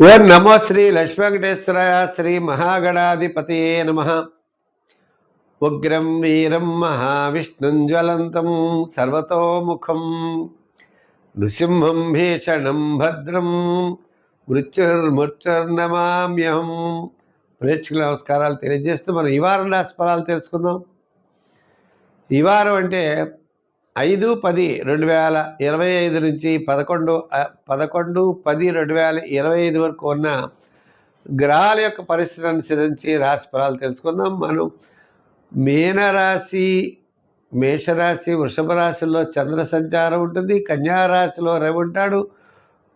ఓం నమో శ్రీ లక్ష్మీ వెంకటేశ్వర శ్రీ మహాగణాధిపతియే నమ. ఉగ్రం వీరం మహావిష్ణుం జ్వలంతం సర్వతోముఖం. నృసింహం భీషణం భద్రం. మృత్యుర్మృత్యుర్నమామ్యహం. ప్రేక్షకుల నమస్కారాలు తెలియజేస్తూ మనం ఈ వారం రాశి ఫలాలు తెలుసుకుందాం. ఈ వారం అంటే ఐదు పది రెండు వేల ఇరవై ఐదు నుంచి పదకొండు పదకొండు పది రెండు వేల ఇరవై ఐదు వరకు ఉన్న గ్రహాల యొక్క పరిస్థితిని అనుసరించి రాశి ఫలాలు తెలుసుకుందాం. మనం మీనరాశి మేషరాశి వృషభ రాశిలో చంద్ర సంచారం ఉంటుంది కన్యారాశిలో రవి ఉంటాడు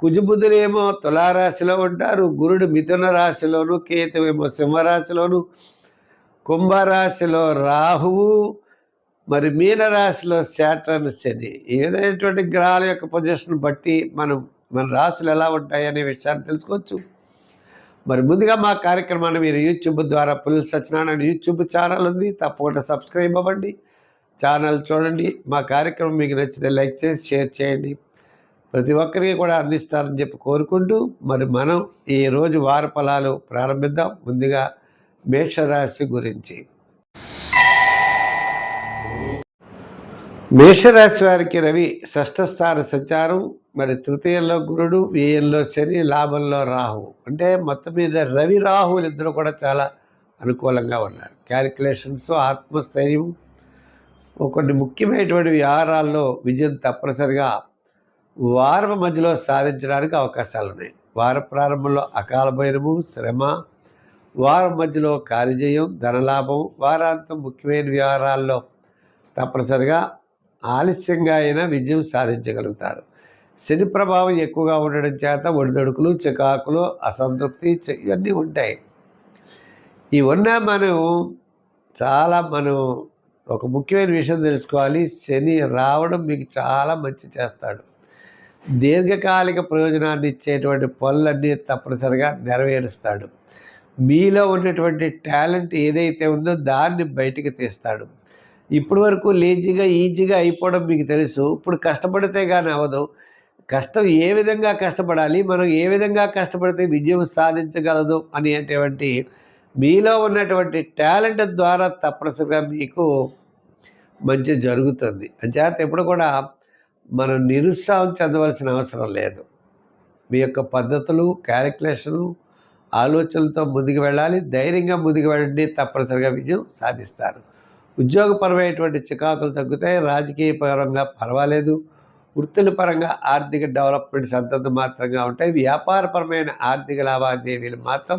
కుజబుధులేమో తులారాశిలో ఉంటారు గురుడు మిథున రాశిలోను కేతువేమో సింహరాశిలోను కుంభరాశిలో రాహువు మరి మీనరాశిలో శాటర్న్ శని ఏదైనటువంటి గ్రహాల యొక్క పొజిషన్ బట్టి మనం మన రాశులు ఎలా ఉంటాయి అనే విషయాన్ని తెలుసుకోవచ్చు. మరి ముందుగా మా కార్యక్రమాన్ని మీరు యూట్యూబ్ ద్వారా పులి సత్యనారాయణ యూట్యూబ్ ఛానల్ ఉంది. తప్పకుండా సబ్స్క్రైబ్ అవ్వండి. ఛానల్ చూడండి. మా కార్యక్రమం మీకు నచ్చితే లైక్ చేసి షేర్ చేయండి. ప్రతి ఒక్కరికి కూడా అందిస్తారని చెప్పి కోరుకుంటూ మరి మనం ఈరోజు వార ఫలాలు ప్రారంభిద్దాం. ముందుగా మేషరాశి గురించి. మేషరాశి వారికి రవి షష్ఠ స్థాన సంచారం మరి తృతీయంలో గురుడు వ్యయంలో శని లాభంలో రాహు. అంటే మొత్తం మీద రవి రాహువులు ఇద్దరు కూడా చాలా అనుకూలంగా ఉన్నారు. క్యాలిక్యులేషన్స్ ఆత్మస్థైర్యం కొన్ని ముఖ్యమైనటువంటి వ్యవహారాల్లో విజయం తప్పనిసరిగా వారం మధ్యలో సాధించడానికి అవకాశాలు ఉన్నాయి. వార ప్రారంభంలో అకాల భైరము శ్రమ వారం మధ్యలో కార్యజయం ధనలాభం వారాంతం ముఖ్యమైన వ్యవహారాల్లో తప్పనిసరిగా ఆలస్యంగా అయినా విజయం సాధించగలుగుతారు. శని ప్రభావం ఎక్కువగా ఉండడం చేత ఒడిదొడుకులు చికాకులు అసంతృప్తి ఇవన్నీ ఉంటాయి. ఇవన్నా మనం చాలా మనం ఒక ముఖ్యమైన విషయం తెలుసుకోవాలి. శని రావడం మీకు చాలా మంచి చేస్తాడు. దీర్ఘకాలిక ప్రయోజనాన్ని ఇచ్చేటువంటి పనులన్నీ తప్పనిసరిగా నెరవేరుస్తాడు. మీలో ఉన్నటువంటి టాలెంట్ ఏదైతే ఉందో దాన్ని బయటికి తీస్తాడు. ఇప్పటి వరకు లేజీగా ఈజీగా అయిపోవడం మీకు తెలుసు. ఇప్పుడు కష్టపడితే కానీ అవ్వదు. కష్టం ఏ విధంగా కష్టపడాలి మనం ఏ విధంగా కష్టపడితే విజయం సాధించగలదు అనేటువంటి మీలో ఉన్నటువంటి టాలెంట్ ద్వారా తప్పనిసరిగా మీకు మంచి జరుగుతుంది. అంచేత ఎప్పుడు కూడా మనం నిరుత్సాహం చెందవలసిన అవసరం లేదు. మీ యొక్క పద్ధతులు క్యాలిక్యులేషను ఆలోచనలతో ముందుకు వెళ్ళాలి. ధైర్యంగా ముందుకు వెళ్ళండి. తప్పనిసరిగా విజయం సాధిస్తారు. ఉద్యోగపరమైనటువంటి చికాకులు తగ్గుతాయి రాజకీయ పరంగా పర్వాలేదు. వృత్తుల పరంగా ఆర్థిక డెవలప్మెంట్ అంతంత మాత్రంగా ఉంటాయి. వ్యాపారపరమైన ఆర్థిక లావాదేవీలు మాత్రం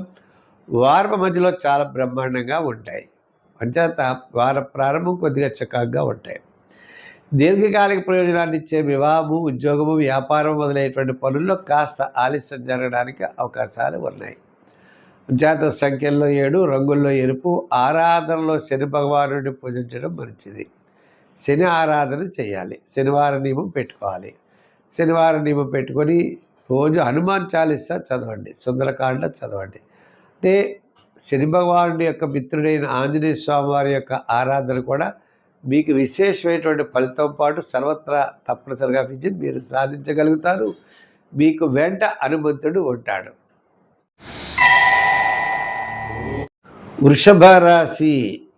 వారం మధ్యలో చాలా బ్రహ్మాండంగా ఉంటాయి. అంచేత వార ప్రారంభం కొద్దిగా చికాకుగా ఉంటాయి. దీర్ఘకాలిక ప్రయోజనాన్ని ఇచ్చే వివాహము ఉద్యోగము వ్యాపారం మొదలైనటువంటి పనుల్లో కాస్త ఆలస్యం జరగడానికి అవకాశాలు ఉన్నాయి. జాత సంఖ్యల్లో ఏడు రంగుల్లో ఎరుపు. ఆరాధనలో శని భగవానుడిని పూజించడం మంచిది. శని ఆరాధన చేయాలి. శనివారం నియమం పెట్టుకోవాలి. శనివారం నియమం పెట్టుకొని రోజు హనుమాన్ చాలీసా చదవండి. సుందరకాండ చదవండి. అంటే శని భగవానుడి యొక్క మిత్రుడైన ఆంజనేయ స్వామి వారి యొక్క ఆరాధన కూడా మీకు విశేషమైనటువంటి ఫలితం పాటు సర్వత్రా తప్పనిసరిగా విజయం మీరు సాధించగలుగుతారు. మీకు వెంట హనుమంతుడు ఉంటాడు. వృషభ రాశి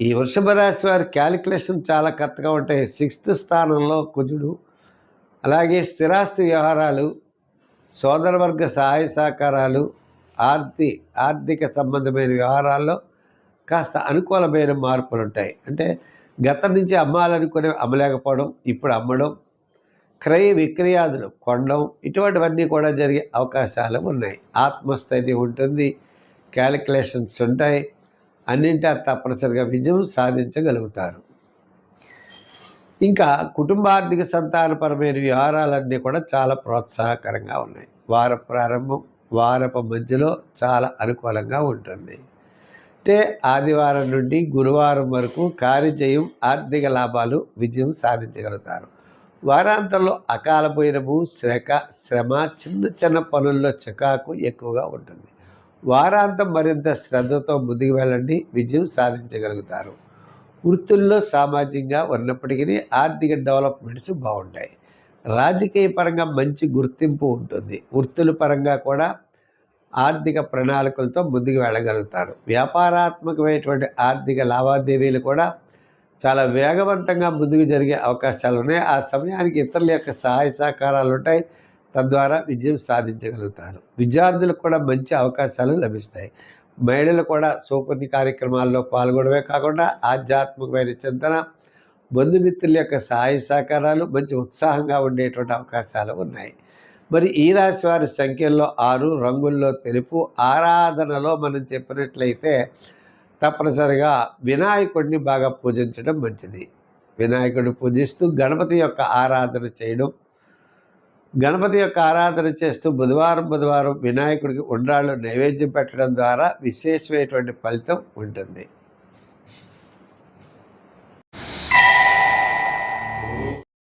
ఈ వృషభ రాశి వారి క్యాలిక్యులేషన్ చాలా కరెక్ట్గా ఉంటాయి. సిక్స్త్ స్థానంలో కుజుడు అలాగే స్థిరాస్తి వ్యవహారాలు సోదరవర్గ సహాయ సహకారాలు ఆర్థి ఆర్థిక సంబంధమైన వ్యవహారాల్లో కాస్త అనుకూలమైన మార్పులు ఉంటాయి. అంటే గతం నుంచి అమ్మాలనుకునే అమ్మలేకపోవడం ఇప్పుడు అమ్మడం క్రయ విక్రయాదులు కొండం ఇటువంటివన్నీ కూడా జరిగే అవకాశాలు ఉన్నాయి. ఆత్మస్థైర్యం ఉంటుంది క్యాలిక్యులేషన్స్ ఉంటాయి. అన్నింటా తప్పనిసరిగా విజయం సాధించగలుగుతారు. ఇంకా కుటుంబార్థిక సంతానపరమైన వ్యవహారాలన్నీ కూడా చాలా ప్రోత్సాహకరంగా ఉన్నాయి. వార ప్రారంభం వారపు మధ్యలో చాలా అనుకూలంగా ఉంటుంది. అంటే ఆదివారం నుండి గురువారం వరకు కార్యజయం ఆర్థిక లాభాలు విజయం సాధించగలుగుతారు. వారాంతంలో అకాల భైరము శ్రక శ్రమ చిన్న చిన్న పనుల్లో చికాకు ఎక్కువగా ఉంటుంది. వారాంతం మరింత శ్రద్ధతో ముందుకు వెళ్ళండి విజయం సాధించగలుగుతారు. వృత్తుల్లో సామాజికంగా ఉన్నప్పటికీ ఆర్థిక డెవలప్మెంట్స్ బాగుంటాయి. రాజకీయ పరంగా మంచి గుర్తింపు ఉంటుంది. వృత్తుల పరంగా కూడా ఆర్థిక ప్రణాళికలతో ముందుకు వెళ్ళగలుగుతారు. వ్యాపారాత్మకమైనటువంటి ఆర్థిక లావాదేవీలు కూడా చాలా వేగవంతంగా ముందుకు జరిగే అవకాశాలు ఉన్నాయి. ఆ సమయానికి ఇతరుల యొక్క సహాయ సహకారాలు ఉంటాయి. తద్వారా విజయం సాధించగలుగుతారు. విద్యార్థులకు కూడా మంచి అవకాశాలు లభిస్తాయి. మహిళలు కూడా సూపర్ని కార్యక్రమాల్లో పాల్గొనడమే కాకుండా ఆధ్యాత్మికమైన చింతన బంధుమిత్రుల యొక్క సహాయ సహకారాలు మంచి ఉత్సాహంగా ఉండేటువంటి అవకాశాలు ఉన్నాయి. మరి ఈ రాశి వారి సంఖ్యల్లో ఆరు రంగుల్లో తెలుపు. ఆరాధనలో మనం చెప్పినట్లయితే తప్పనిసరిగా వినాయకుడిని బాగా పూజించడం మంచిది. వినాయకుడిని పూజిస్తూ గణపతి యొక్క ఆరాధన చేయడం గణపతి యొక్క ఆరాధన చేస్తూ బుధవారం బుధవారం వినాయకుడికి ఉండ్రాళ్ళు నైవేద్యం పెట్టడం ద్వారా విశేషమైనటువంటి ఫలితం ఉంటుంది.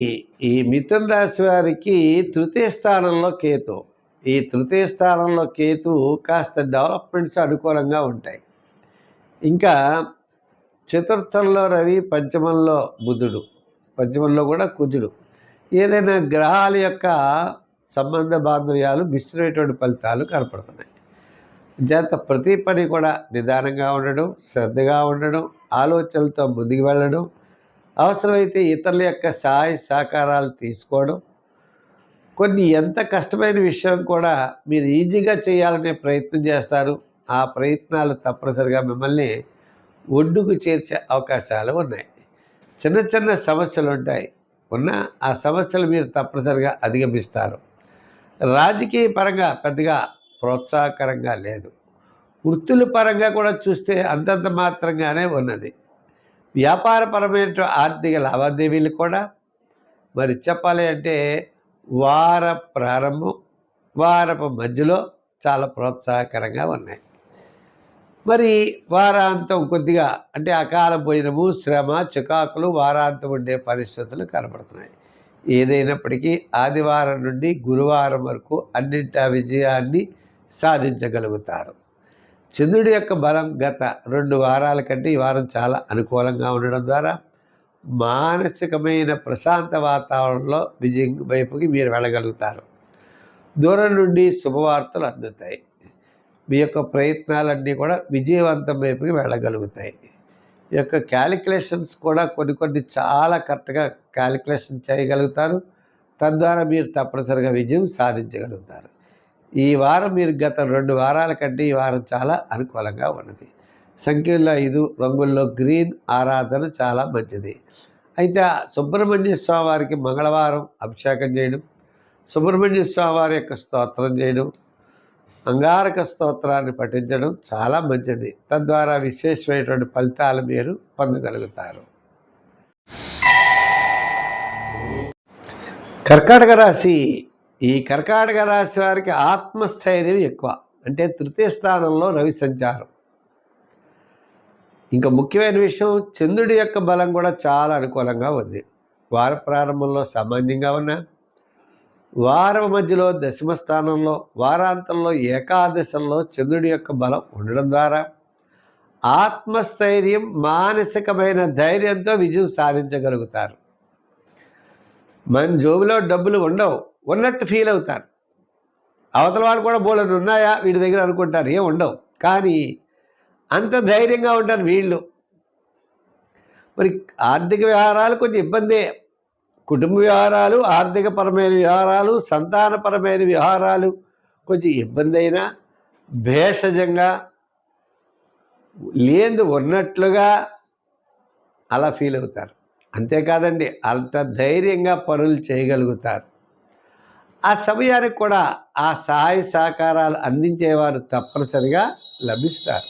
ఈ ఈ మిథున రాశి వారికి తృతీయ స్థానంలో కేతు. ఈ తృతీయ స్థానంలో కేతు కాస్త డెవలప్మెంట్స్ అనుకూలంగా ఉంటాయి. ఇంకా చతుర్థంలో రవి పంచమంలో బుధుడు. పంచమంలో కూడా కుజుడు. ఏదైనా గ్రహాల యొక్క సంబంధ బాంధవ్యాలు మిశ్రమైనటువంటి ఫలితాలు కనపడుతున్నాయి. చేత ప్రతి పని కూడా నిదానంగా ఉండడం శ్రద్ధగా ఉండడం ఆలోచనలతో ముందుకు వెళ్ళడం అవసరమైతే ఇతరుల యొక్క సహాయ సహకారాలు తీసుకోవడం కొన్ని ఎంత కష్టమైన విషయం కూడా మీరు ఈజీగా చేయాలనే ప్రయత్నం చేస్తారు. ఆ ప్రయత్నాలు తప్పనిసరిగా మిమ్మల్ని ఒడ్డుకు చేర్చే అవకాశాలు ఉన్నాయి. చిన్న చిన్న సమస్యలు ఉంటాయి. ఉన్న ఆ సమస్యలు మీరు తప్పనిసరిగా అధిగమిస్తారు. రాజకీయ పరంగా పెద్దగా ప్రోత్సాహకరంగా లేదు. వృత్తుల పరంగా కూడా చూస్తే అంతంత మాత్రంగానే ఉన్నది. వ్యాపారపరమైన ఆర్థిక లావాదేవీలు కూడా. మరి చెప్పాలి అంటే వార ప్రారంభం వారపు మధ్యలో చాలా ప్రోత్సాహకరంగా ఉన్నాయి. మరి వారాంతం కొద్దిగా అంటే అకాల భోజనము శ్రమ చికాకులు వారాంతం ఉండే పరిస్థితులు కనబడుతున్నాయి. ఏదైనప్పటికీ ఆదివారం నుండి గురువారం వరకు అన్నింటి విజయాన్ని సాధించగలుగుతారు. చంద్రుడి యొక్క బలం గత రెండు వారాల కంటే ఈ వారం చాలా అనుకూలంగా ఉండడం ద్వారా మానసికమైన ప్రశాంత వాతావరణంలో విజయం వైపుకి మీరు వెళ్ళగలుగుతారు. దూరం నుండి శుభవార్తలు అందుతాయి. మీ యొక్క ప్రయత్నాలన్నీ కూడా విజయవంతం వైపుకి వెళ్ళగలుగుతాయి. ఈ యొక్క క్యాలిక్యులేషన్స్ కూడా కొన్ని కొన్ని చాలా కరెక్ట్గా క్యాలిక్యులేషన్ చేయగలుగుతారు. తద్వారా మీరు తప్పనిసరిగా విజయం సాధించగలుగుతారు. ఈ వారం మీరు గత రెండు వారాల కంటే ఈ వారం చాలా అనుకూలంగా ఉన్నది. సంఖ్యలో ఐదు రంగుల్లో గ్రీన్ ఆరాధన చాలా మంచిది. అయితే సుబ్రహ్మణ్య స్వామి వారికి మంగళవారం అభిషేకం చేయడం సుబ్రహ్మణ్య స్వామి వారి యొక్క స్తోత్రం చేయడం అంగారక స్తోత్రాన్ని పఠించడం చాలా మంచిది. తద్వారా విశేషమైనటువంటి ఫలితాలు మీరు పొందగలుగుతారు. కర్కాటక రాశి ఈ కర్కాటక రాశి వారికి ఆత్మస్థైర్యం ఎక్కువ. అంటే తృతీయ స్థానంలో రవి సంచారం. ఇంకా ముఖ్యమైన విషయం చంద్రుడి యొక్క బలం కూడా చాలా అనుకూలంగా ఉంది. వార ప్రారంభంలో సామాన్యంగా ఉన్నా వారం మధ్యలో దశమ స్థానంలో వారాంతంలో ఏకాదశంలో చంద్రుడి యొక్క బలం ఉండడం ద్వారా ఆత్మస్థైర్యం మానసికమైన ధైర్యంతో విజయం సాధించగలుగుతారు. మన జోబులో డబ్బులు ఉండవు ఉన్నట్టు ఫీల్ అవుతారు. అవతల వాళ్ళు కూడా బోళ్ళని ఉన్నాయా? వీడి దగ్గర అనుకుంటారు ఏం ఉండవు. కానీ అంత ధైర్యంగా ఉంటారు వీళ్ళు. మరి ఆర్థిక వ్యవహారాలు కొంచెం ఇబ్బందే. కుటుంబ వ్యవహారాలు ఆర్థికపరమైన వ్యవహారాలు సంతానపరమైన వ్యవహారాలు కొంచెం ఇబ్బంది అయినా భేషజంగా లేదు ఉన్నట్లుగా అలా ఫీల్ అవుతారు. అంతేకాదండి అంత ధైర్యంగా పనులు చేయగలుగుతారు. ఆ సమయానికి కూడా ఆ సహాయ సహకారాలు అందించేవారు తప్పనిసరిగా లభిస్తారు.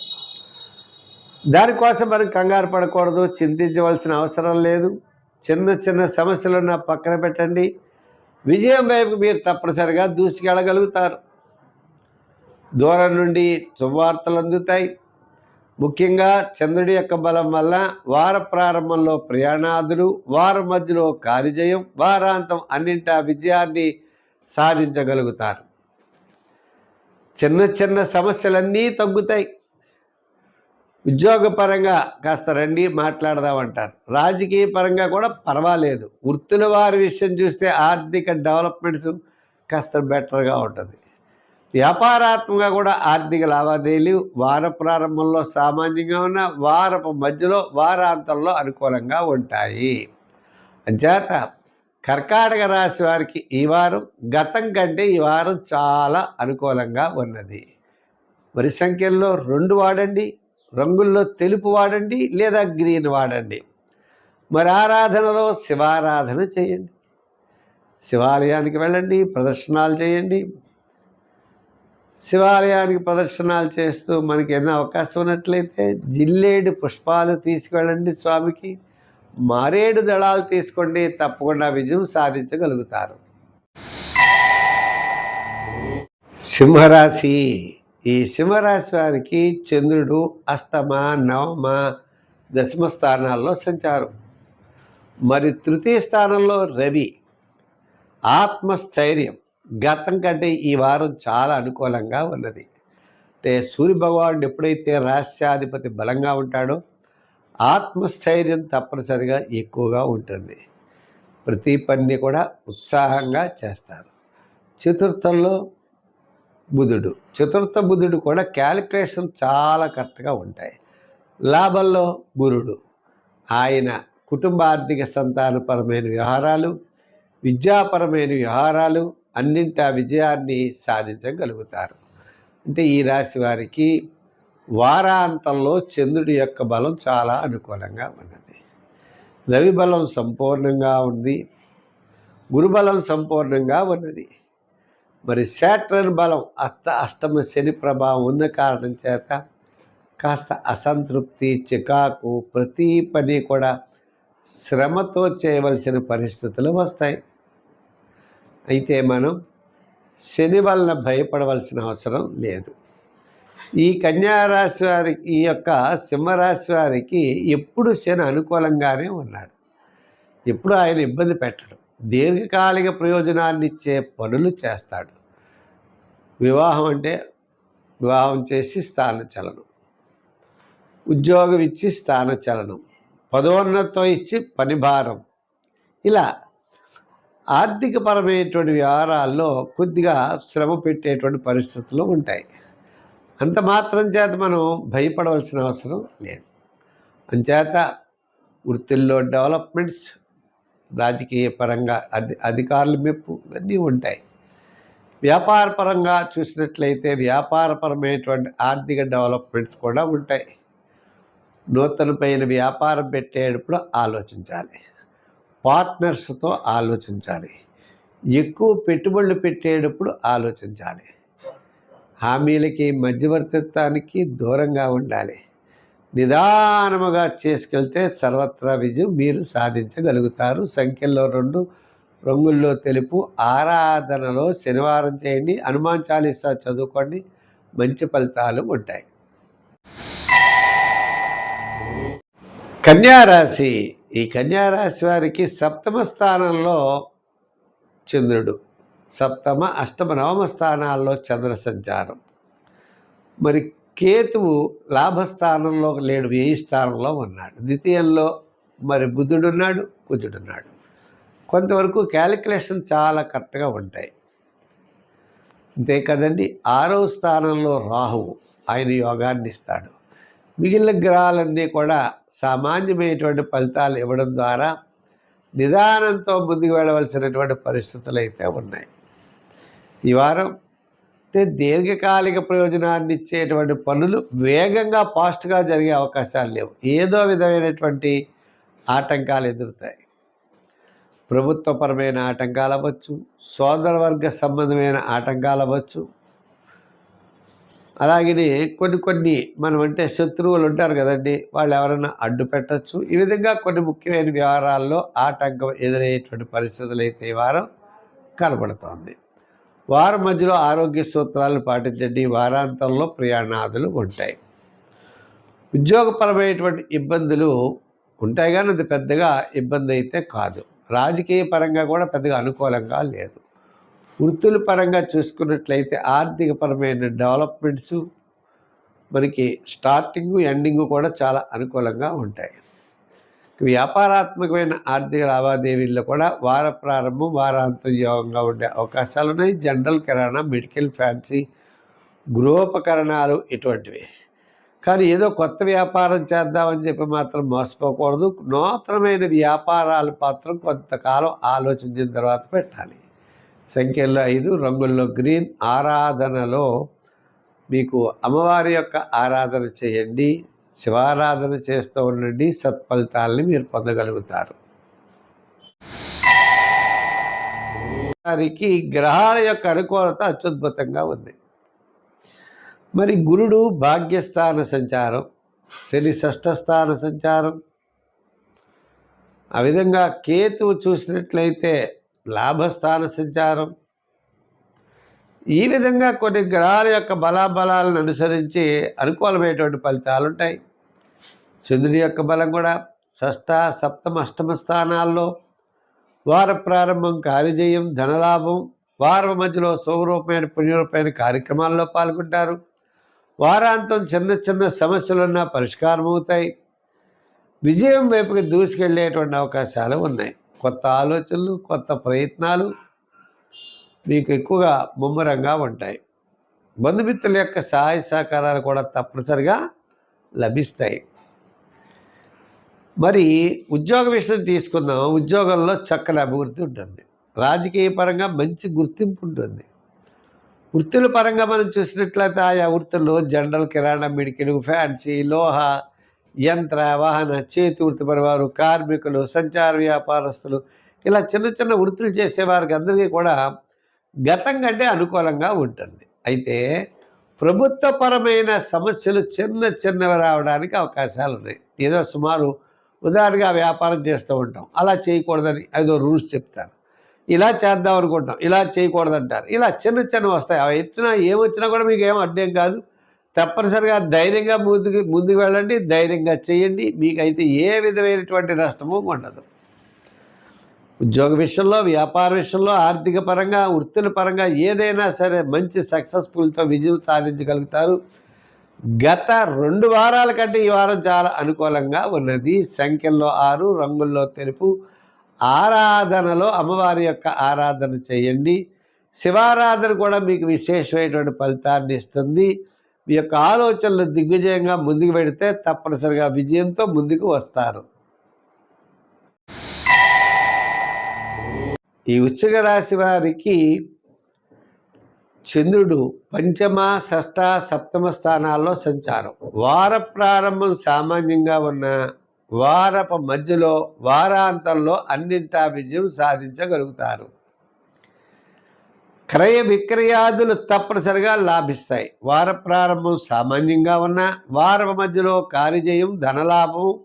దానికోసం మనం కంగారు పడకూడదు చింతించవలసిన అవసరం లేదు. చిన్న చిన్న సమస్యలున్న పక్కన పెట్టండి. విజయం వైపు మీరు తప్పనిసరిగా దూసుకెళ్ళగలుగుతారు దూరం నుండి శుభవార్తలు అందుతాయి. ముఖ్యంగా చంద్రుడి యొక్క బలం వల్ల వార ప్రారంభంలో ప్రయాణాదులు వారం మధ్యలో కార్యజయం వారాంతం అన్నింటా విజయాన్ని సాధించగలుగుతారు. చిన్న చిన్న సమస్యలన్నీ తగ్గుతాయి. ఉద్యోగపరంగా కాస్త రండి మాట్లాడదామంటారు. రాజకీయ పరంగా కూడా పర్వాలేదు. వృత్తుల వారి విషయం చూస్తే ఆర్థిక డెవలప్మెంట్స్ కాస్త బెటర్గా ఉంటుంది. వ్యాపారాత్మకంగా కూడా ఆర్థిక లావాదేవీలు వార ప్రారంభంలో సామాన్యంగా ఉన్న వారపు మధ్యలో వారాంతంలో అనుకూలంగా ఉంటాయి. అంచేత కర్కాటక రాశి వారికి ఈ వారం గతం కంటే ఈ వారం చాలా అనుకూలంగా ఉన్నది. వరి సంఖ్యల్లో రెండు వాడండి రంగుల్లో తెలుపు వాడండి లేదా గ్రీన్ వాడండి. మరి ఆరాధనలో శివారాధన చేయండి. శివాలయానికి వెళ్ళండి ప్రదర్శనాలు చేయండి. శివాలయానికి ప్రదర్శనాలు చేస్తూ మనకి ఎన్నో అవకాశం ఉన్నట్లయితే జిల్లేడు పుష్పాలు తీసుకెళ్ళండి స్వామికి. మారేడు దళాలు తీసుకోండి తప్పకుండా విజయం సాధించగలుగుతారు. సింహరాశి ఈ సింహరాశి వారికి చంద్రుడు అష్టమ నవమ దశమ స్థానాల్లో సంచారం. మరి తృతీయ స్థానంలో రవి ఆత్మస్థైర్యం. గతం కంటే ఈ వారం చాలా అనుకూలంగా ఉన్నది. అంటే సూర్య భగవానుడు ఎప్పుడైతే రాష్ట్రాధిపతి బలంగా ఉంటాడో ఆత్మస్థైర్యం తప్పనిసరిగా ఎక్కువగా ఉంటుంది. ప్రతి పని కూడా ఉత్సాహంగా చేస్తారు. చతుర్థంలో బుధుడు. చతుర్థ బుధుడు కూడా క్యాలిక్యులేషన్ చాలా కరెక్ట్గా ఉంటాయి. లాభంలో గురుడు. ఆయన కుటుంబ ఆర్థిక సంతానపరమైన వ్యవహారాలు విద్యాపరమైన వ్యవహారాలు అన్నింటా విజయాన్ని సాధించగలుగుతారు. అంటే ఈ రాశి వారికి వారాంతంలో చంద్రుడి యొక్క బలం చాలా అనుకూలంగా ఉన్నది. రవి బలం సంపూర్ణంగా ఉంది. గురుబలం సంపూర్ణంగా ఉన్నది. మరి శాట్రన్ బలం అష్ట అష్టమ శని ప్రభావం ఉన్న కారణం చేత కాస్త అసంతృప్తి చికాకు ప్రతి పని కూడా శ్రమతో చేయవలసిన పరిస్థితులు వస్తాయి. అయితే మనం శని వలన భయపడవలసిన అవసరం లేదు. ఈ కన్యారాశి వారికి ఈ యొక్క సింహరాశి వారికి ఎప్పుడు శని అనుకూలంగానే ఉన్నాడు. ఎప్పుడు ఆయన ఇబ్బంది పెట్టడం. దీర్ఘకాలిక ప్రయోజనాన్ని ఇచ్చే పనులు చేస్తాడు. వివాహం అంటే వివాహం చేసి స్థాన చలనం. ఉద్యోగం ఇచ్చి స్థాన చలనం. పదోన్నతం ఇచ్చి పని భారం. ఇలా ఆర్థికపరమైనటువంటి వ్యవహారాల్లో కొద్దిగా శ్రమ పెట్టేటువంటి పరిస్థితులు ఉంటాయి. అంత మాత్రం చేత మనం భయపడవలసిన అవసరం లేదు. అంచేత వృత్తుల్లో డెవలప్మెంట్స్ రాజకీయ పరంగా అధి అధికారుల మెప్పు ఇవన్నీ ఉంటాయి. వ్యాపార పరంగా చూసినట్లయితే వ్యాపారపరమైనటువంటి ఆర్థిక డెవలప్మెంట్స్ కూడా ఉంటాయి. నూతనపైన వ్యాపారం పెట్టేటప్పుడు ఆలోచించాలి. పార్ట్నర్స్తో ఆలోచించాలి. ఎక్కువ పెట్టుబడులు పెట్టేటప్పుడు ఆలోచించాలి. హామీలకి మధ్యవర్తిత్వానికి దూరంగా ఉండాలి. నిదానముగా చేసుకెళ్తే సర్వత్రా విజయం మీరు సాధించగలుగుతారు. సంఖ్యలో రెండు రంగుల్లో తెలుపు ఆరాధనలో శనివారం చేయండి హనుమాన్ చాలీసా చదువుకోండి మంచి ఫలితాలు ఉంటాయి. కన్యారాశి ఈ కన్యారాశి వారికి సప్తమ స్థానంలో చంద్రుడు. సప్తమ అష్టమ నవమ స్థానాల్లో చంద్ర సంచారం. మరి కేతువు లాభస్థానంలో లేడు వ్యయి స్థానంలో ఉన్నాడు. ద్వితీయంలో మరి బుధుడున్నాడు కుజుడున్నాడు. కొంతవరకు క్యాలిక్యులేషన్ చాలా కరెక్ట్గా ఉంటాయి. అంతే కదండి ఆరవ స్థానంలో రాహువు ఆయన యోగాన్ని ఇస్తాడు. మిగిలిన గ్రహాలన్నీ కూడా సామాన్యమైనటువంటి ఫలితాలు ఇవ్వడం ద్వారా నిదానంతో ముందుకు వెళ్ళవలసినటువంటి పరిస్థితులు అయితే ఉన్నాయి. ఈ వారం అంటే దీర్ఘకాలిక ప్రయోజనాన్ని ఇచ్చేటువంటి పనులు వేగంగా ఫాస్ట్గా జరిగే అవకాశాలు లేవు. ఏదో విధమైనటువంటి ఆటంకాలు ఎదురుతాయి. ప్రభుత్వపరమైన ఆటంకాలు అవ్వచ్చు సోదరవర్గ సంబంధమైన ఆటంకాలు అవ్వచ్చు. అలాగనే కొన్ని కొన్ని మనం అంటే శత్రువులు ఉంటారు కదండి వాళ్ళు ఎవరైనా అడ్డు పెట్టచ్చు. ఈ విధంగా కొన్ని ముఖ్యమైన వ్యవహారాల్లో ఆటంకం ఎదురయ్యేటువంటి పరిస్థితులు అయితే ఈ వారం కనబడుతోంది. వారం మధ్యలో ఆరోగ్య సూత్రాలను పాటించండి వారాంతంలో ప్రయాణాదులు ఉంటాయి. ఉద్యోగపరమైనటువంటి ఇబ్బందులు ఉంటాయి కానీ అది పెద్దగా ఇబ్బంది అయితే కాదు. రాజకీయ పరంగా కూడా పెద్దగా అనుకూలంగా లేదు. వృత్తుల పరంగా చూసుకున్నట్లయితే ఆర్థికపరమైన డెవలప్మెంట్స్ మనకి స్టార్టింగ్ ఎండింగ్ కూడా చాలా అనుకూలంగా ఉంటాయి. వ్యాపారాత్మకమైన ఆర్థిక లావాదేవీల్లో కూడా వార ప్రారంభం వారాంతం యోగంగా ఉండే అవకాశాలు ఉన్నాయి జనరల్ కిరాణా మెడికల్ ఫ్యాన్సీ గృహోపకరణాలు ఇటువంటివి. కానీ ఏదో కొత్త వ్యాపారం చేద్దామని చెప్పి మాత్రం మోసపోకూడదు. నూతనమైన వ్యాపారాలు మాత్రం కొంతకాలం ఆలోచించిన తర్వాత పెట్టాలి. సంఖ్యల్లో ఐదు రంగుల్లో గ్రీన్ ఆరాధనలో మీకు అమ్మవారి యొక్క ఆరాధన చేయండి. శివారాధన చేస్తూ ఉండండి. సత్ఫలితాలని మీరు పొందగలుగుతారు. వారికి గ్రహాల యొక్క అనుకూలత అత్యద్భుతంగా ఉంది. మరి గురుడు భాగ్యస్థాన సంచారం శని షష్ఠస్థాన సంచారం. ఆ విధంగా కేతువు చూసినట్లయితే లాభస్థాన సంచారం. ఈ విధంగా కొన్ని గ్రహాల యొక్క బలాబలాలను అనుసరించి అనుకూలమైనటువంటి ఫలితాలు ఉంటాయి చంద్రుడి యొక్క బలం కూడా షష్ఠ సప్తమ అష్టమ స్థానాల్లో వార ప్రారంభం కార్యజయం ధనలాభం వారం మధ్యలో స్వరూపమైన పుణ్యరూపమైన కార్యక్రమాల్లో పాల్గొంటారు. వారాంతం చిన్న చిన్న సమస్యలున్నా పరిష్కారం అవుతాయి విజయం వైపుకి దూసుకెళ్ళేటువంటి అవకాశాలు ఉన్నాయి. కొత్త ఆలోచనలు కొత్త ప్రయత్నాలు మీకు ఎక్కువగా ముమ్మరంగా ఉంటాయి. బంధుమిత్రుల యొక్క సహాయ సహకారాలు కూడా తప్పనిసరిగా లభిస్తాయి. మరి ఉద్యోగ విషయం తీసుకుందాం. ఉద్యోగంలో చక్కని అభివృద్ధి ఉంటుంది. రాజకీయ పరంగా మంచి గుర్తింపు ఉంటుంది. వృత్తుల పరంగా మనం చూసినట్లయితే ఆయా వృత్తులు జనరల్ కిరాణా మెడికల్ ఫ్యాన్సీ లోహ యంత్ర వాహన చేతి వృత్తి వారు కార్మికులు సంచార వ్యాపారస్తులు ఇలా చిన్న చిన్న వృత్తులు చేసేవారికి అందరికీ కూడా గతం కంటే అనుకూలంగా ఉంటుంది. అయితే ప్రభుత్వపరమైన సమస్యలు చిన్న చిన్నవి రావడానికి అవకాశాలు ఉన్నాయి. ఏదో సుమారు ఉదాహరణగా వ్యాపారం చేస్తూ ఉంటాం. అలా చేయకూడదని ఏదో రూల్స్ చెప్తాను ఇలా చేద్దాం అనుకుంటాం ఇలా చేయకూడదంటారు. ఇలా చిన్న చిన్న వస్తాయి. అవి ఎత్తున ఏమొచ్చినా కూడా మీకు ఏం అడ్డం కాదు. తప్పనిసరిగా ధైర్యంగా ముందుకు ముందుకు వెళ్ళండి ధైర్యంగా చేయండి. మీకైతే ఏ విధమైనటువంటి నష్టము ఉండదు. ఉద్యోగ విషయంలో వ్యాపార విషయంలో ఆర్థిక పరంగా వృత్తుల పరంగా ఏదైనా సరే మంచి సక్సెస్ఫుల్తో విజయం సాధించగలుగుతారు. గత రెండు వారాల కంటే ఈ వారం చాలా అనుకూలంగా ఉన్నది. సంఖ్యల్లో ఆరు రంగుల్లో తెలుపు. ఆరాధనలో అమ్మవారి యొక్క ఆరాధన చేయండి. శివారాధన కూడా మీకు విశేషమైనటువంటి ఫలితాన్ని ఇస్తుంది. మీ యొక్క ఆలోచనలు దిగ్విజయంగా ముందుకు పెడితే తప్పనిసరిగా విజయంతో ముందుకు వస్తారు. ఈ ఉచ్చక రాశి వారికి చంద్రుడు పంచమ షష్ఠ సప్తమ స్థానాల్లో సంచారం. వార ప్రారంభం సామాన్యంగా ఉన్న వారపు మధ్యలో వారాంతంలో అన్నింటా విజయం సాధించగలుగుతారు. క్రయ విక్రయాదులు తప్పనిసరిగా లాభిస్తాయి. వార ప్రారంభం సామాన్యంగా ఉన్న వారపు మధ్యలో కార్యజయం ధనలాభం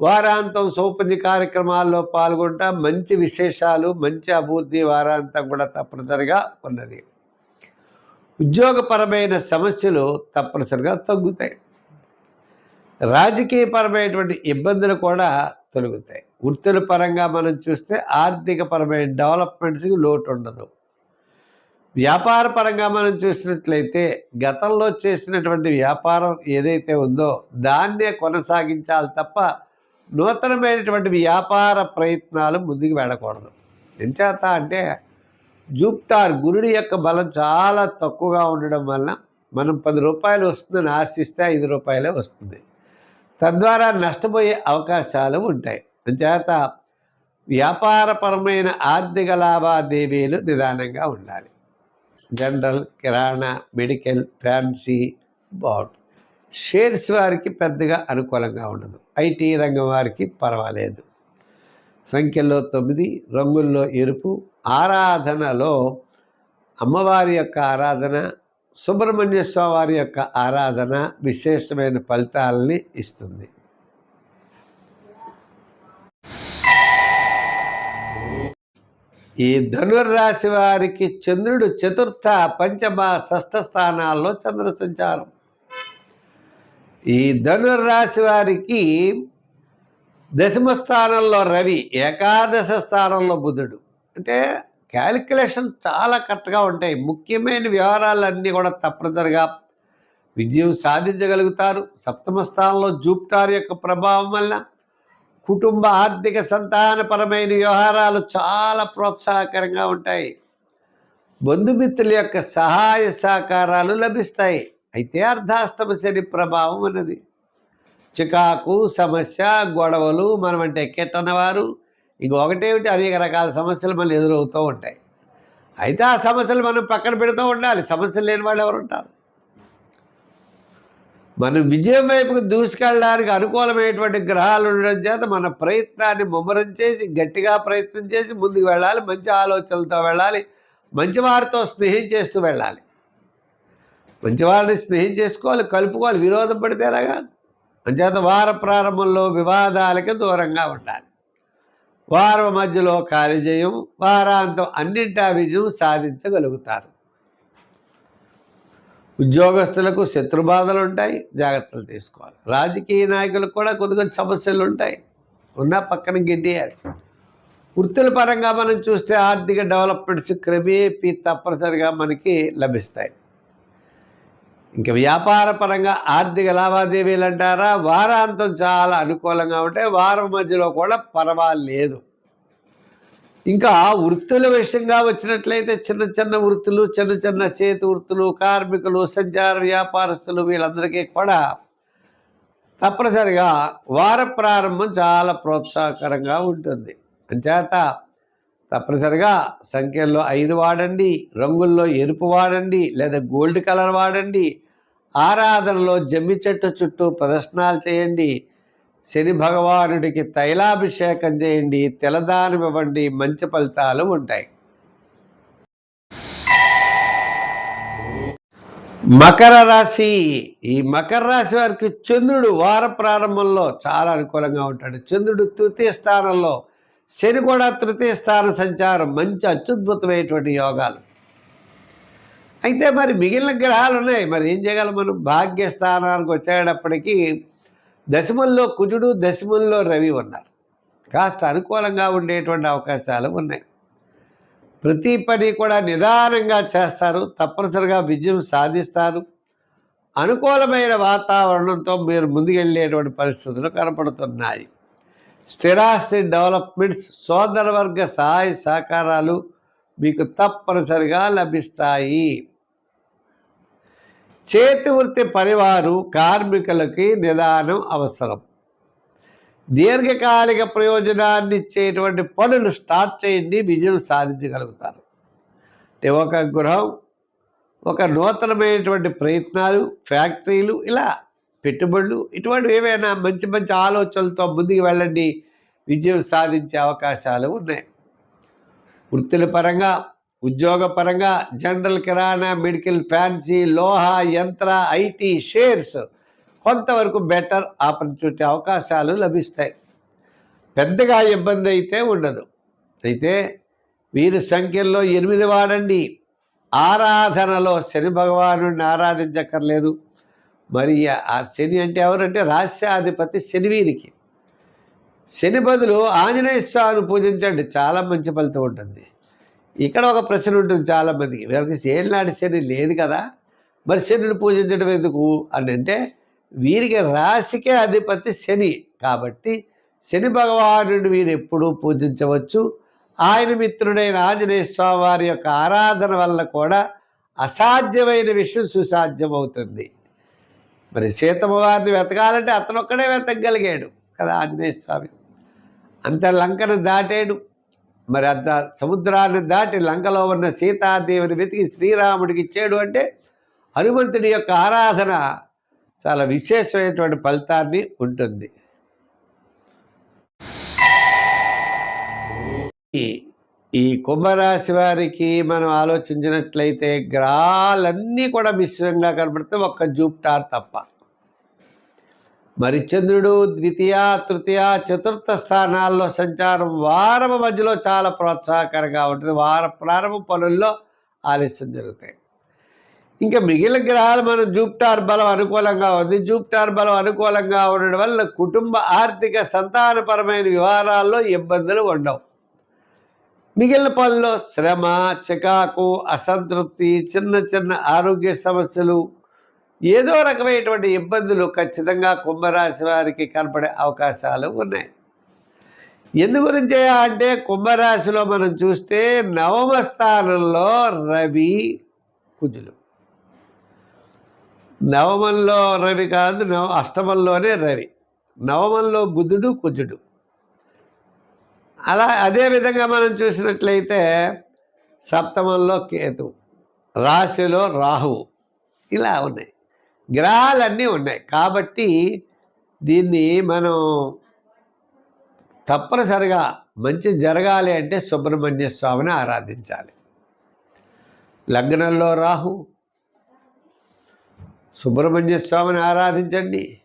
వారాంతం సౌపన్య కార్యక్రమాల్లో పాల్గొంటా మంచి విశేషాలు మంచి అభివృద్ధి వారాంతం కూడా తప్పనిసరిగా ఉన్నది. ఉద్యోగపరమైన సమస్యలు తప్పనిసరిగా తగ్గుతాయి. రాజకీయపరమైనటువంటి ఇబ్బందులు కూడా తొలగుతాయి. వృత్తుల పరంగా మనం చూస్తే ఆర్థికపరమైన డెవలప్మెంట్స్కి లోటు ఉండదు వ్యాపార పరంగా మనం చూసినట్లయితే గతంలో చేసినటువంటి వ్యాపారం ఏదైతే ఉందో దాన్నే కొనసాగించాలి తప్ప నూతనమైనటువంటి వ్యాపార ప్రయత్నాలు ముందుకు వెళ్ళకూడదు. ఎంచేత అంటే జూప్టార్ గురుడి యొక్క బలం చాలా తక్కువగా ఉండడం వలన మనం పది రూపాయలు వస్తుందని ఆశిస్తే ఐదు రూపాయలే వస్తుంది. తద్వారా నష్టపోయే అవకాశాలు ఉంటాయి. అంచేత వ్యాపారపరమైన ఆర్థిక లావాదేవీలు నిదానంగా ఉండాలి. జనరల్ కిరాణా మెడికల్ ఫ్యాన్సీ బాట్ షేర్స్ వారికి పెద్దగా అనుకూలంగా ఉండదు. ఐటీ రంగం వారికి పర్వాలేదు. సంఖ్యలో తొమ్మిది రంగుల్లో ఎరుపు ఆరాధనలో అమ్మవారి యొక్క ఆరాధన సుబ్రహ్మణ్య స్వామి వారి యొక్క ఆరాధన విశేషమైన ఫలితాలని ఇస్తుంది. ఈ ధనుర్రాశి వారికి చంద్రుడు చతుర్థ పంచమ షష్ఠ స్థానాల్లో చంద్ర సంచారం. ఈ ధనుర్రాశి వారికి దశమ స్థానంలో రవి ఏకాదశ స్థానంలో బుధుడు. అంటే క్యాలిక్యులేషన్ చాలా కరెక్ట్గా ఉంటాయి. ముఖ్యమైన వ్యవహారాలన్నీ కూడా తప్పనిసరిగా విజయం సాధించగలుగుతారు. సప్తమ స్థానంలో జూప్టార్ యొక్క ప్రభావం వల్ల కుటుంబ ఆర్థిక సంతానపరమైన వ్యవహారాలు చాలా ప్రోత్సాహకరంగా ఉంటాయి. బంధుమిత్రుల యొక్క సహాయ సహకారాలు లభిస్తాయి. అయితే అర్ధాష్టమ శని ప్రభావం అన్నది. చికాకు సమస్య గొడవలు మనమంటే కెట్టనవారు. ఇంక ఒకటేమిటి అనేక రకాల సమస్యలు మనల్ని ఎదురవుతూ ఉంటాయి. అయితే ఆ సమస్యలు మనం పక్కన పెడుతూ ఉండాలి. సమస్యలు లేని వాళ్ళు ఎవరు ఉంటారు? మనం విజయం వైపుకు దూసుకెళ్ళడానికి అనుకూలమైనటువంటి గ్రహాలు ఉండడం చేత మన ప్రయత్నాన్ని ముమ్మరం చేసి గట్టిగా ప్రయత్నం చేసి ముందుకు వెళ్ళాలి. మంచి ఆలోచనలతో వెళ్ళాలి. మంచి వారితో స్నేహం చేస్తూ వెళ్ళాలి. మంచి వాళ్ళని స్నేహం చేసుకోవాలి కలుపుకోవాలి. విరోధం పడితే ఎలాగా అంచేత వార ప్రారంభంలో వివాదాలకి దూరంగా ఉండాలి. వారం మధ్యలో కార్యజయం వారాంతం అన్నింటా విజయం సాధించగలుగుతారు. ఉద్యోగస్తులకు శత్రుబాధలు ఉంటాయి జాగ్రత్తలు తీసుకోవాలి. రాజకీయ నాయకులకు కూడా కొద్దిగా సమస్యలు ఉంటాయి ఉన్నా పక్కన గిడ్డేయాలి. వృత్తుల పరంగా మనం చూస్తే ఆర్థిక డెవలప్మెంట్స్ క్రమేపీ తప్పనిసరిగా మనకి లభిస్తాయి. ఇంకా వ్యాపార పరంగా ఆర్థిక లావాదేవీలు అంటారా వారాంతం చాలా అనుకూలంగా ఉంటే వారం మధ్యలో కూడా పర్వాలేదు. ఇంకా వృత్తుల విషయంగా వచ్చినట్లయితే చిన్న చిన్న వృత్తులు చిన్న చిన్న చేతి వృత్తులు కార్మికులు సంచార వ్యాపారస్తులు వీళ్ళందరికీ కూడా తప్పనిసరిగా వార ప్రారంభం చాలా ప్రోత్సాహకరంగా ఉంటుంది. అంచేత తప్పనిసరిగా సంఖ్యల్లో ఐదు వాడండి రంగుల్లో ఎరుపు వాడండి లేదా గోల్డ్ కలర్ వాడండి ఆరాధనలో జమ్మి చెట్టు చుట్టూ ప్రదర్శనాలు చేయండి శని భగవానుడికి తైలాభిషేకం చేయండి తెలదానం ఇవ్వండి మంచి ఫలితాలు ఉంటాయి. మకర రాశి ఈ మకర రాశి వారికి చంద్రుడు వార ప్రారంభంలో చాలా అనుకూలంగా ఉంటాడు. చంద్రుడు తృతీయ స్థానంలో శని కూడా తృతీయ స్థాన సంచారం మంచి అత్యద్భుతమైనటువంటి యోగాలు. అయితే మరి మిగిలిన గ్రహాలు ఉన్నాయి. మరి ఏం చేయగలం మనం? భాగ్య స్థానానికి వచ్చేటప్పటికీ దశమంలో కుజుడు దశమంలో రవి ఉన్నారు. కాస్త అనుకూలంగా ఉండేటువంటి అవకాశాలు ఉన్నాయి. ప్రతి పని కూడా నిదానంగా చేస్తారు. తప్పనిసరిగా విజయం సాధిస్తారు. అనుకూలమైన వాతావరణంతో మీరు ముందుకెళ్ళేటువంటి పరిస్థితులు కనపడుతున్నాయి. స్థిరాస్తి డెవలప్మెంట్స్ సోదరవర్గ సహాయ సహకారాలు మీకు తప్పనిసరిగా లభిస్తాయి. చేతి వృత్తి పరివారు కార్మికులకి నిదానం అవసరం. దీర్ఘకాలిక ప్రయోజనాన్ని ఇచ్చేటువంటి పనులు స్టార్ట్ చేయండి విజయం సాధించగలుగుతారు. అంటే ఒక గృహం ఒక నూతనమైనటువంటి ప్రయత్నాలు ఫ్యాక్టరీలు ఇలా పెట్టుబడులు ఇటువంటి ఏవైనా మంచి మంచి ఆలోచనలతో ముందుకు వెళ్ళండి. విజయం సాధించే అవకాశాలు ఉన్నాయి. వృత్తుల పరంగా ఉద్యోగ పరంగా జనరల్ కిరాణా మెడికల్ ఫ్యాన్సీ లోహ యంత్ర ఐటీ షేర్స్ కొంతవరకు బెటర్ ఆపర్చునిటీ అవకాశాలు లభిస్తాయి. పెద్దగా ఇబ్బంది అయితే ఉండదు. అయితే వీరి సంఖ్యల్లో ఎనిమిది వాడండి. ఆరాధనలో శని భగవాను ఆరాధించక్కర్లేదు. మరి ఆ శని అంటే ఎవరంటే రాష్ట్రాధిపతి శని వీరికి శని బదులు ఆంజనేయ స్వామిని పూజించండి చాలా మంచి ఫలితం ఉంటుంది. ఇక్కడ ఒక ప్రశ్న ఉంటుంది చాలామందికి వీళ్ళకి ఏనాడు శని లేదు కదా మరి శనిని పూజించడం ఎందుకు అని అంటే వీరికి రాశికే అధిపతి శని. కాబట్టి శని భగవానుడు వీరు ఎప్పుడూ పూజించవచ్చు. ఆయన మిత్రుడైన ఆంజనేయ స్వామి వారి యొక్క ఆరాధన వల్ల కూడా అసాధ్యమైన విషయం సుసాధ్యం అవుతుంది మరి సీతమ్మ వారిని వెతకాలంటే అతను ఒక్కడే వెతకగలిగాడు కదా ఆంజనేయ స్వామి. అంత లంకను దాటాడు. మరి అంత సముద్రాన్ని దాటి లంకలో ఉన్న సీతాదేవిని వెతికి శ్రీరాముడికి ఇచ్చాడు అంటే హనుమంతుడి యొక్క ఆరాధన చాలా విశేషమైనటువంటి ఫలితాన్ని ఉంటుంది. ఈ- కుంభరాశి వారికి మనం ఆలోచించినట్లయితే గ్రహాలన్నీ కూడా మిశ్రంగా కనబడితే ఒక్క జూపిటార్ తప్ప. మరి చంద్రుడు ద్వితీయ తృతీయ చతుర్థ స్థానాల్లో సంచారం వారం మధ్యలో చాలా ప్రోత్సాహకరంగా ఉంటుంది. వార ప్రారంభ పనుల్లో ఆలస్యం జరుగుతాయి. ఇంకా మిగిలిన గ్రహాలు మన జూపిటార్ బలం అనుకూలంగా ఉంది. జూపిటార్ బలం అనుకూలంగా ఉండడం వల్ల కుటుంబ ఆర్థిక సంతానపరమైన వ్యవహారాల్లో ఇబ్బందులు ఉండవు. మిగిలిన పనుల్లో శ్రమ చికాకు అసంతృప్తి చిన్న చిన్న ఆరోగ్య సమస్యలు ఏదో రకమైనటువంటి ఇబ్బందులు ఖచ్చితంగా కుంభరాశి వారికి కనపడే అవకాశాలు ఉన్నాయి. ఎందు గురించి అంటే కుంభరాశిలో మనం చూస్తే నవమ స్థానంలో రవి కుజులు. నవమంలో రవి కాదు నవ అష్టమంలోనే రవి. నవమంలో బుధుడు కుజుడు. అలా అదే విధంగా మనం చూసినట్లయితే సప్తమంలో కేతు రాశిలో రాహువు ఇలా ఉన్నాయి. గ్రహాలన్నీ ఉన్నాయి. కాబట్టి దీన్ని మనం తప్పనిసరిగా మంచి జరగాలి అంటే సుబ్రహ్మణ్య స్వామిని ఆరాధించాలి. లగ్నంలో రాహు సుబ్రహ్మణ్య స్వామిని ఆరాధించండి.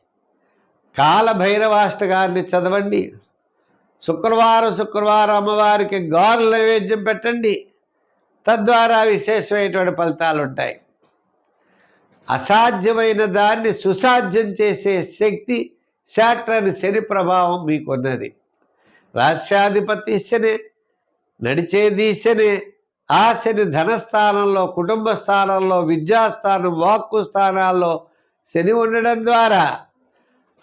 కాలభైరవాష్టగారిని చదవండి. శుక్రవారం శుక్రవారం అమ్మవారికి గారు నైవేద్యం పెట్టండి. తద్వారా విశేషమైనటువంటి ఫలితాలు ఉంటాయి. అసాధ్యమైన దాన్ని సుసాధ్యం చేసే శక్తి శాట్రని శని ప్రభావం మీకున్నది. రాష్ట్రాధిపతి శని నడిచేది శని ఆ శని ధనస్థానంలో కుటుంబ స్థానంలో విద్యాస్థానం వాక్కు స్థానాల్లో శని ఉండడం ద్వారా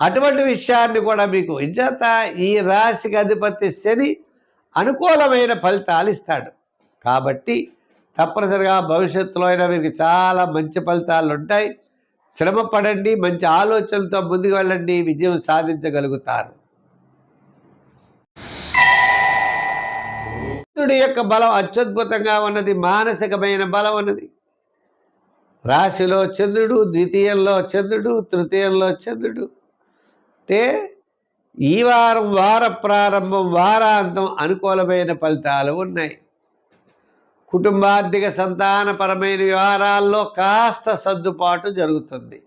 అటువంటి విషయాన్ని కూడా మీకు ఇంచేత ఈ రాశికి అధిపతి శని అనుకూలమైన ఫలితాలు ఇస్తాడు. కాబట్టి తప్పనిసరిగా భవిష్యత్తులో అయినా మీకు చాలా మంచి ఫలితాలు ఉంటాయి. శ్రమ పడండి మంచి ఆలోచనలతో ముందుకు వెళ్ళండి విజయం సాధించగలుగుతారు. చంద్రుడి యొక్క బలం అత్యద్భుతంగా ఉన్నది మానసికమైన బలం ఉన్నది. రాశిలో చంద్రుడు ద్వితీయంలో చంద్రుడు తృతీయంలో చంద్రుడు. అంటే ఈ వారం వార ప్రారంభం వారాంతం అనుకూలమైన ఫలితాలు ఉన్నాయి. కుటుంబార్థిక సంతానపరమైన వ్యవహారాల్లో కాస్త సర్దుబాటు జరుగుతుంది.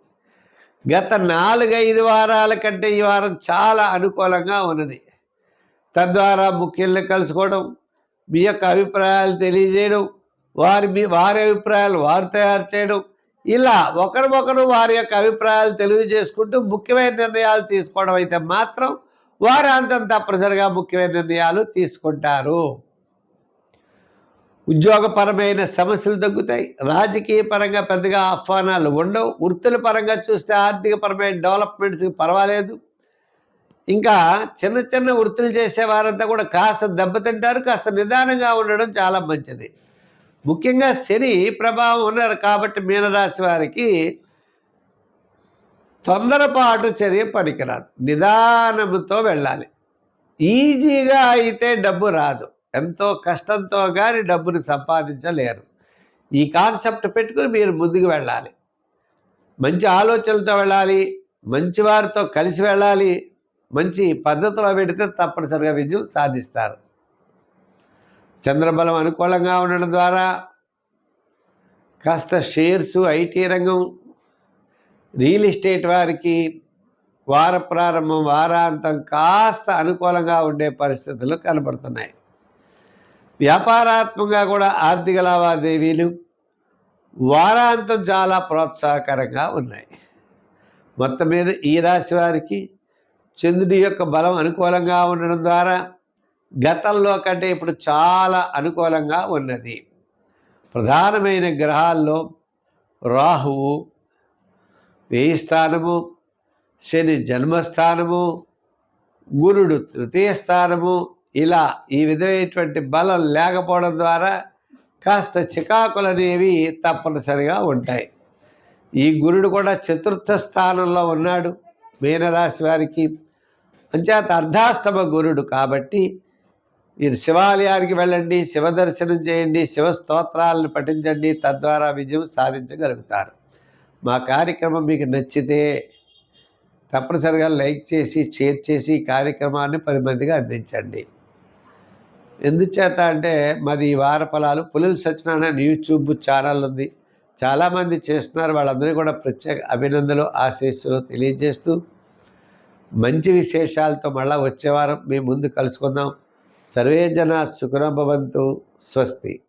గత నాలుగైదు వారాల కంటే ఈ వారం చాలా అనుకూలంగా ఉన్నది. తద్వారా ముఖ్యుల్ని కలుసుకోవడం మీ యొక్క అభిప్రాయాలు తెలియజేయడం వారి మీ వారి అభిప్రాయాలు వారు తయారు చేయడం ఇలా ఒకరికొకరు వారి యొక్క అభిప్రాయాలు తెలియజేసుకుంటూ ముఖ్యమైన నిర్ణయాలు తీసుకోవడం అయితే మాత్రం వారు అంతంత ప్రజలుగా ముఖ్యమైన నిర్ణయాలు తీసుకుంటారు. ఉద్యోగపరమైన సమస్యలు తగ్గుతాయి. రాజకీయ పరంగా పెద్దగా ఆహ్వానాలు ఉండవు. వృత్తుల పరంగా చూస్తే ఆర్థిక పరమైన డెవలప్మెంట్స్కి పర్వాలేదు. ఇంకా చిన్న చిన్న వృత్తులు చేసే వారంతా కూడా కాస్త దెబ్బతింటారు. కాస్త నిదానంగా ఉండడం చాలా మంచిది. ముఖ్యంగా శని ప్రభావం ఉన్నారు కాబట్టి మీనరాశి వారికి తొందరపాటు చర్య పనికిరాదు. నిదానంతో వెళ్ళాలి. ఈజీగా అయితే డబ్బు రాదు. ఎంతో కష్టంతో కానీ డబ్బుని సంపాదించలేరు. ఈ కాన్సెప్ట్ పెట్టుకుని మీరు ముందుకు వెళ్ళాలి. మంచి ఆలోచనలతో వెళ్ళాలి. మంచి వారితో కలిసి వెళ్ళాలి. మంచి పద్ధతిలో పెడితే తప్పనిసరిగా విజయం సాధిస్తారు. చంద్రబలం అనుకూలంగా ఉండడం ద్వారా కాస్త షేర్స్ ఐటీ రంగం రియల్ ఎస్టేట్ వారికి వార ప్రారంభం వారాంతం కాస్త అనుకూలంగా ఉండే పరిస్థితులు కనబడుతున్నాయి. వ్యాపారాత్మకంగా కూడా ఆర్థిక లావాదేవీలు వారాంతం చాలా ప్రోత్సాహకరంగా ఉన్నాయి. మొత్తం మీద ఈ రాశి వారికి చంద్రుడి యొక్క బలం అనుకూలంగా ఉండడం ద్వారా గతంలో కంటే ఇప్పుడు చాలా అనుకూలంగా ఉన్నది. ప్రధానమైన గ్రహాల్లో రాహువు వేయి స్థానము శని జన్మస్థానము గురుడు తృతీయ స్థానము ఇలా ఈ విధమైనటువంటి బలం లేకపోవడం ద్వారా కాస్త చికాకులు అనేవి తప్పనిసరిగా ఉంటాయి. ఈ గురుడు కూడా చతుర్థ స్థానంలో ఉన్నాడు. మీనరాశి వారికి. అంచేత అర్ధాష్టమ గురుడు కాబట్టి మీరు శివాలయానికి వెళ్ళండి శివ దర్శనం చేయండి శివ స్తోత్రాలను పఠించండి తద్వారా విజయం సాధించగలుగుతారు. మా కార్యక్రమం మీకు నచ్చితే తప్పనిసరిగా లైక్ చేసి షేర్ చేసి కార్యక్రమాన్ని పది మందికి అందించండి. ఎందుచేత అంటే మాది ఈ వార ఫలాలు పులుల సత్యనారాయణ యూట్యూబ్ ఛానల్ ఉంది. చాలామంది చేస్తున్నారు వాళ్ళందరూ కూడా ప్రత్యేక అభినందనలు ఆశీస్సులు తెలియజేస్తూ మంచి విశేషాలతో మళ్ళీ వచ్చే వారం మేము ముందు కలుసుకుందాం. సర్వే జనా సుఖనభవంతు స్వస్తి.